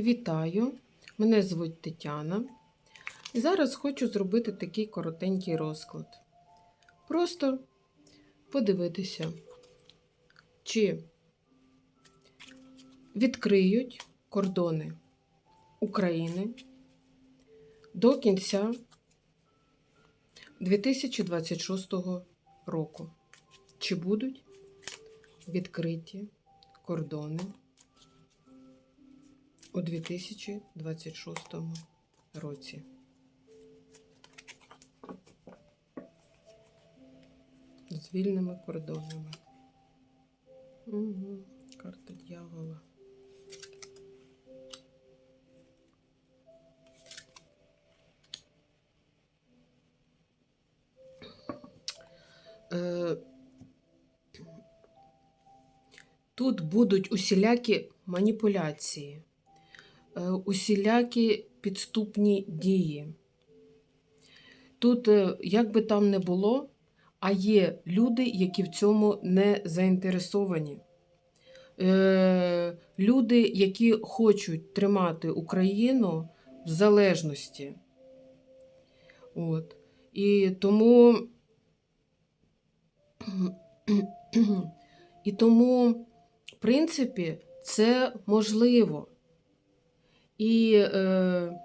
Вітаю! Мене звуть Тетяна. І зараз хочу зробити такий коротенький розклад. Просто подивитися, чи відкриють кордони України до кінця 2026 року. Чи будуть відкриті кордони у 2026 році. З вільними кордонами. Угу. Карта дьявола. Е, Тут будуть усілякі маніпуляції, усілякі підступні дії. Тут, е, як би там не було, а є люди, які в цьому не заінтересовані. Е, Люди, які хочуть тримати Україну в залежності. От. І тому. І тому, в принципі, це можливо. І е,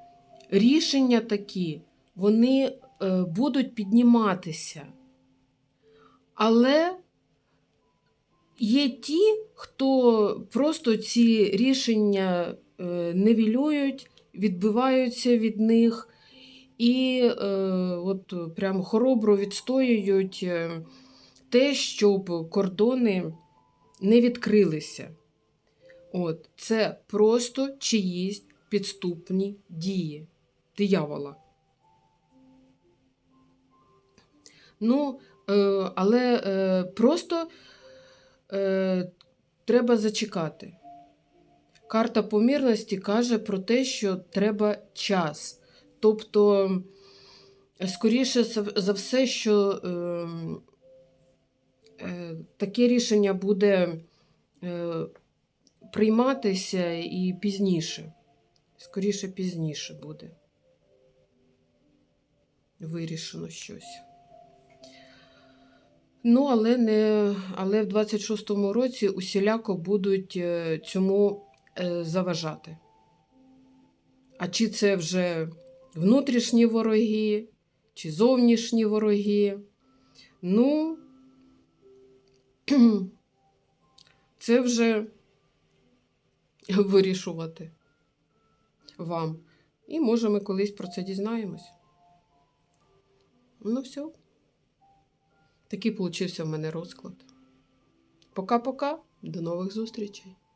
рішення такі, вони е, будуть підніматися. Але є ті, хто просто ці рішення е, невілюють, відбиваються від них і е, от прям хоробро відстоюють е, те, щоб кордони не відкрилися. От, Це просто чиїсь підступні дії диявола. Ну, е, але е, просто е, треба зачекати. Карта помірності каже про те, що треба час. Тобто, скоріше за все, що е, е, таке рішення буде прийматися і пізніше. Скоріше пізніше буде вирішено щось. Ну, але не, але в 26-му році усіляко будуть е, цьому е, заважати. А чи це вже внутрішні вороги, чи зовнішні вороги? Ну, це вже вирішувати вам. І може ми колись про це дізнаємось. Ну, все. Такий получився в мене розклад. Пока-пока, до нових зустрічей!